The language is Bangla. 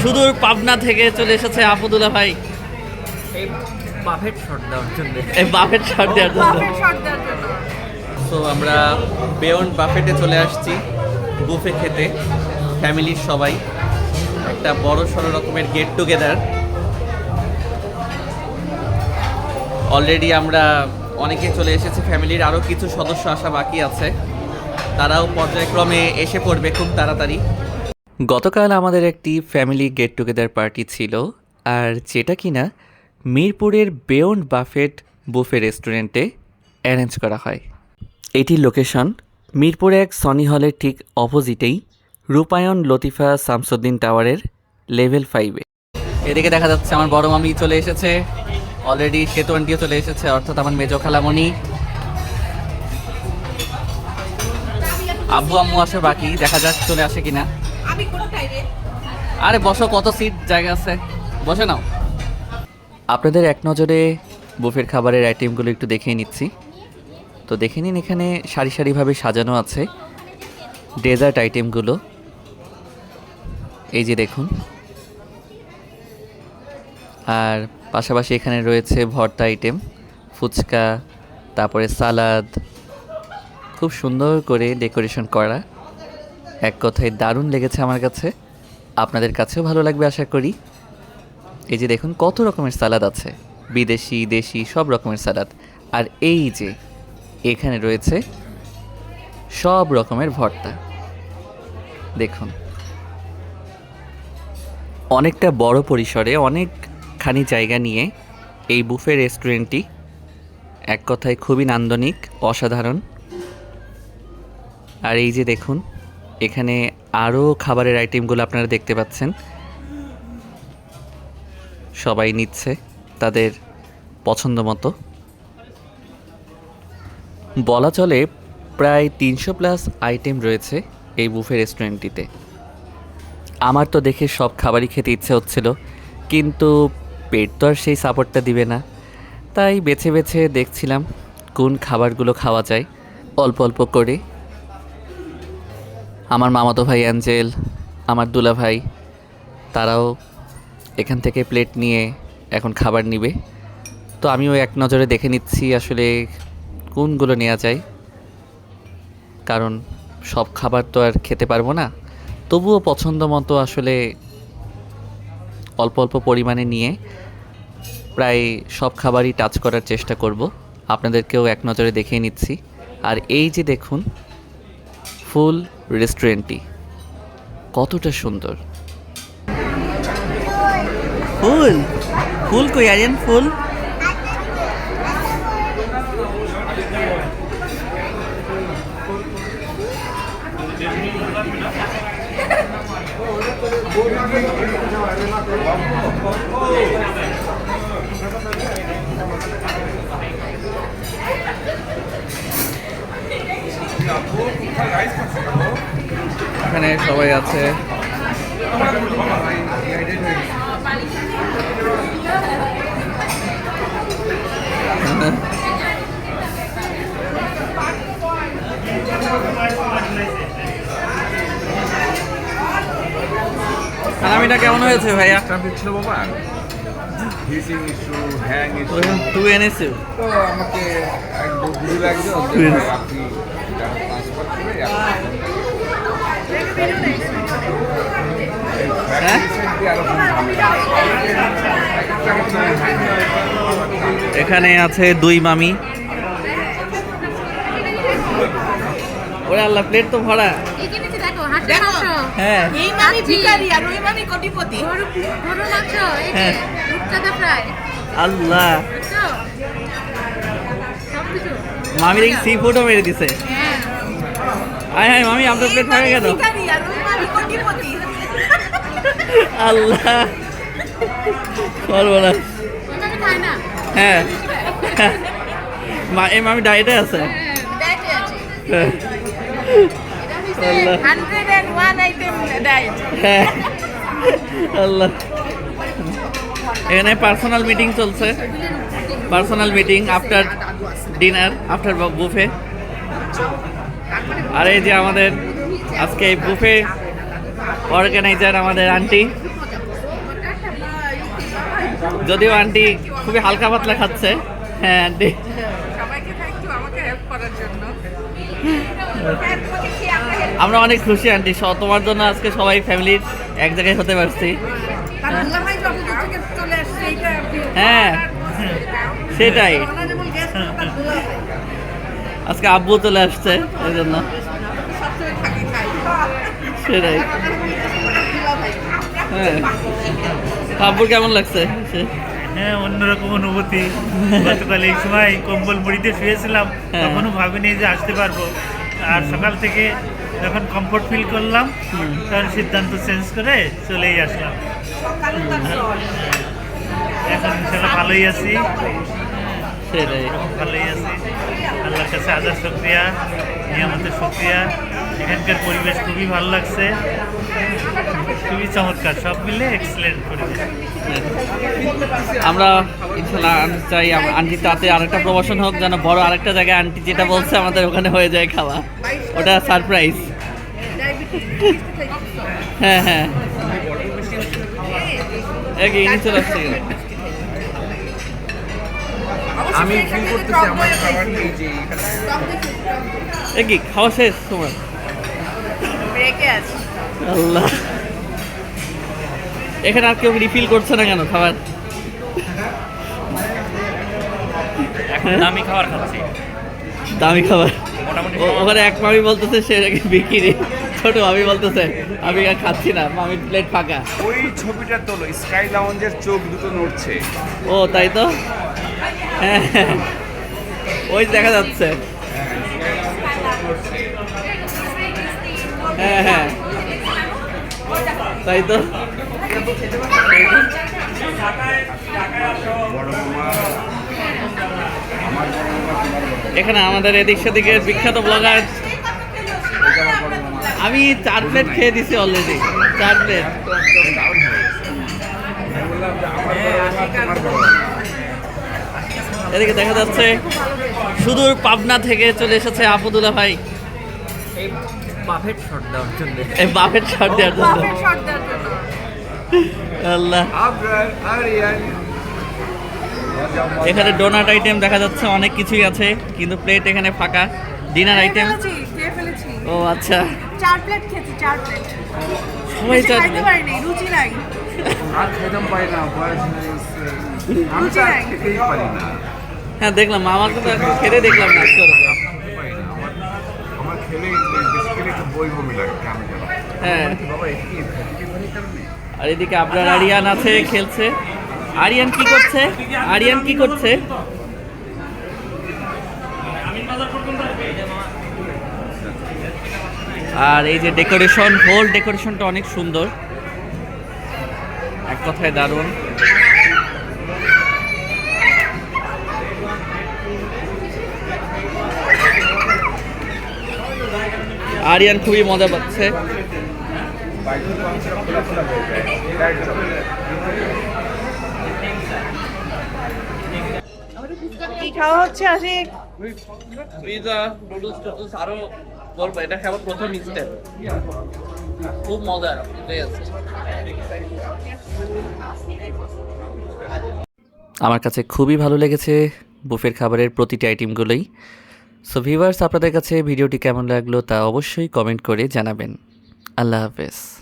সুদূর পাবনা থেকে চলে এসেছে আপুদুল্লাহ ভাই। এই বাফেট শট দেওয়ার জন্য। এই বাফেট শট দেওয়ার জন্য। তো আমরা বেয়ন্ড বাফেটে চলে আসছি বুফে খেতে ফ্যামিলির সবাই। একটা বড় সড়ো রকমের গেট টুগেদার অলরেডি আমরা অনেকে চলে এসেছি ফ্যামিলির আরও কিছু সদস্য আসা বাকি আছে। তারাও পর্যায়ক্রমে এসে পড়বে খুব তাড়াতাড়ি। গতকাল আমাদের একটি ফ্যামিলি গেট টুগেদার পার্টি ছিল, আর যেটা কিনা মিরপুরের বেয়ন্ড বাফেট বুফে রেস্টুরেন্টে অ্যারেঞ্জ করা হয়। এটির লোকেশন মিরপুরে এক সনি হলের ঠিক অপোজিটেই রূপায়ণ লতিফা শামসুদ্দিন টাওয়ারের লেভেল ফাইভে এদিকে দেখা যাচ্ছে আমার বড় মামি চলে এসেছে অলরেডি সেতু আন্টিও চলে এসেছে, অর্থাৎ আমার মেজো খালামণি। আব্বু, আম্মু আসে বাকি, দেখা যাক চলে আসে কিনা। আরে বসো, কত সিট জায়গা আছে? বসে নাও। আপনাদের এক নজরে বুফের খাবারের আইটেমগুলো একটু দেখিয়ে নিচ্ছি। তো দেখে নিন, এখানে সারি সারিভাবে সাজানো আছে ডেজার্ট আইটেমগুলো এই যে দেখুন। আর পাশাপাশি এখানে রয়েছে ভর্তা আইটেম ফুচকা, তারপরে সালাদ খুব সুন্দর করে ডেকোরেশন করা। এক কথায় দারুণ লেগেছে আমার কাছে। আপনাদের কাছেও ভালো লাগবে আশা করি। এই যে দেখুন, কত রকমের সালাদ আছে। বিদেশি, দেশি, সব রকমের সালাদ। আর এই যে এখানে রয়েছে সব রকমের ভর্তা। দেখুন। অনেকটা বড় পরিসরে অনেকখানি জায়গা নিয়ে এই বুফে রেস্টুরেন্টটি এক কথায় খুবই নান্দনিক, অসাধারণ। আর এই যে দেখুন এখানে আরও খাবারের আইটেমগুলো আপনারা দেখতে পাচ্ছেন। সবাই নিচ্ছে তাদের পছন্দ মতো। বলা চলে প্রায় তিনশো প্লাস আইটেম রয়েছে এই বুফে রেস্টুরেন্টটিতে। আমার তো দেখে সব খাবারই খেতে ইচ্ছে হচ্ছিল, কিন্তু পেট তো আর সেই সাপোর্টটা দিবে না। তাই বেছে বেছে দেখছিলাম কোন খাবারগুলো খাওয়া যায়। অল্প অল্প করে আমার মামাতো ভাই অ্যাঞ্জেল, আমার দুলা ভাই, তারাও এখান থেকে প্লেট নিয়ে এখন খাবার নিবে। তো আমিও এক নজরে দেখে নিচ্ছি আসলে কোনগুলো নেওয়া যায়। কারণ সব খাবার তো আর খেতে পারব না। তবুও পছন্দ মতো আসলে অল্প অল্প পরিমাণে নিয়ে প্রায় সব খাবারই টাচ করার চেষ্টা করব। আপনাদেরকেও এক নজরে দেখিয়ে নিচ্ছি। আর এই যে দেখুন, ফুল রেস্টুরেন্টটি। কতটা সুন্দর। ফুল। ফুল কই আরিয়ান ফুল? এখানে সবাই আছে সালামিটা কেমন হয়েছে ভাইয়া ট্রাফিক ছিল বাবা হিসিং ইস্যু হ্যাং ইস্যু টু এনেছো তো আমাকে এক আপনি ট্রান্সফার করে হ্যাঁ? আরও ফোন এখানে আছে দুই মামি। ওরে আল্লাহ প্লেট তো ভরা। হ্যাঁ। এই মামি ভিখারি আর ওই মামি কোটিপতি। গরু মাংস এই যে হ্যাঁ। রূপচাঁদা ফ্রাই আল্লাহ। মামি দেখি সি ফুডও মেরে দিছে। হ্যাঁ। আয় হায় মামি আপনার প্লেট ভরে গেল। আল্লাহ। না। হ্যাঁ। মা, এই মামি ডায়েটে আছে? হ্যাঁ। আল্লাহ। এখানে পার্সোনাল মিটিং চলছে। Personal meeting after dinner after buffet আর এই যে আমাদের আজকে এই বুফে অর্গানাইজার আমাদের আন্টি যদিও আন্টি খুবই হালকা পাতলা খাচ্ছে। হ্যাঁ আন্টি। আমরা অনেক খুশি আন্টি তোমার জন্য আজকে সবাই ফ্যামিলির এক জায়গায় হতে পারছি। হ্যাঁ। সেটাই। আজকে আব্বু চলে আসছে ওই জন্য। সেটাই। হ্যাঁ। আব্বুর কেমন লাগছে? হ্যাঁ অন্যরকম অনুভূতি। গতকাল এই সময় কম্বল মুড়িতে শুয়েছিলাম হ্যাঁ। তখনও ভাবিনি যে আসতে পারব। আর সকাল থেকে যখন কমফোর্ট ফিল করলাম তখন সিদ্ধান্ত চেঞ্জ করে চলেই আসলাম। এখন ইনশাল্লাহ ভালোই আছি। সেটাই। ভালোই আছি। আল্লাহর কাছে হাজার শুক্রিয়া নিয়ামতের শুক্রিয়া। এখানকার পরিবেশ খুবই ভালো লাগছে। খুবই চমৎকার সব মিলে এক্সেলেন্ট পরিবেশ। আমরা ইনশাল্লাহ চাই আন্টি তাতে আরেকটা প্রমোশন হোক যেন বড় আরেকটা জায়গায় আন্টি যেটা বলছে আমাদের ওখানে হয়ে যায় খাওয়া। ওটা সারপ্রাইজ হ্যাঁ হ্যাঁ। একই চলে আসছে আমি ফিল করতেছি আমার খাবার এই যে এখানে। একই খাওয়া শেষ তোমার? ব্রেকে আছে। আল্লাহ। এখানে আর কেউ রিফিল করছে না কেন খাবার? এখন আমি খাবার খাচ্ছি। দামি খাবার। ওখানে এক মামি বলতেছে সে নাকি বিক্রি। ছোট মামি বলতেছে আমি আর খাচ্ছি না মামি প্লেট ফাঁকা। ওই ছবিটা তোলো স্কাই লাউঞ্জের চোখ দুটো নড়ছে। ও তাই তো? হ্যাঁ হ্যাঁ। ওই দেখা যাচ্ছে। হ্যাঁ হ্যাঁ। তাই তো। এখানে আমাদের এদিক সেদিকে বিখ্যাত ব্লগার আমি চার প্লেট খেয়ে দিছি অলরেডি চার প্লেট এদিকে দেখা যাচ্ছে সুদূর পাবনা থেকে চলে এসেছে আপুদুল্লাহ ভাই। বাফেট শট দেওয়ার জন্য। এই বাপের শট দেওয়ার জন্য। বাফেট শট দেওয়ার জন্য। আল্লাহ। আবরার আরিয়ান এখানে ডোনাট আইটেম দেখা যাচ্ছে অনেক কিছুই আছে কিন্তু প্লেট এখানে ফাঁকা। ডিনার আইটেম ও আচ্ছা। চার প্লেট খেয়েছি চার প্লেট সবাই চার খাইতে পারিনি রুচি নাই। আর খেতাম পাই না বয়স হয়ে গেছে আমি খেতেই পারি না। হ্যাঁ দেখলাম আমাকে তো এখন খেতে দেখলাম না আজকে ওরকম। খেতে পারি না আমার আমার খেলে বেসিক্যালি একটু বই বমি লাগে কেমন যেন হ্যাঁ। বাবা আর এদিকে আপনার আরিয়ান আছে খেলছে। আরিয়ান কি করছে? আরিয়ান কি করছে? আর এই যে ডেকোরেশন হোল ডেকোরেশনটা অনেক সুন্দর। এক কথায় দারুণ। আরিয়ান খুবই মজা পাচ্ছে। বাইকের পাংচার খোলা খোলা যায় That's all. কি খাওয়া হচ্ছে আশিক পিজা নুডলস টুডলস আরও বলব এটা খাবার প্রথম স্টেপ খুব মজার আমার কাছে খুবই ভালো লেগেছে বুফের খাবারের প্রতিটি আইটেমগুলোই সো ভিভার্স আপনাদের কাছে ভিডিওটি কেমন লাগল তা অবশ্যই কমেন্ট করে জানাবেন। আল্লাহ হাফেজ।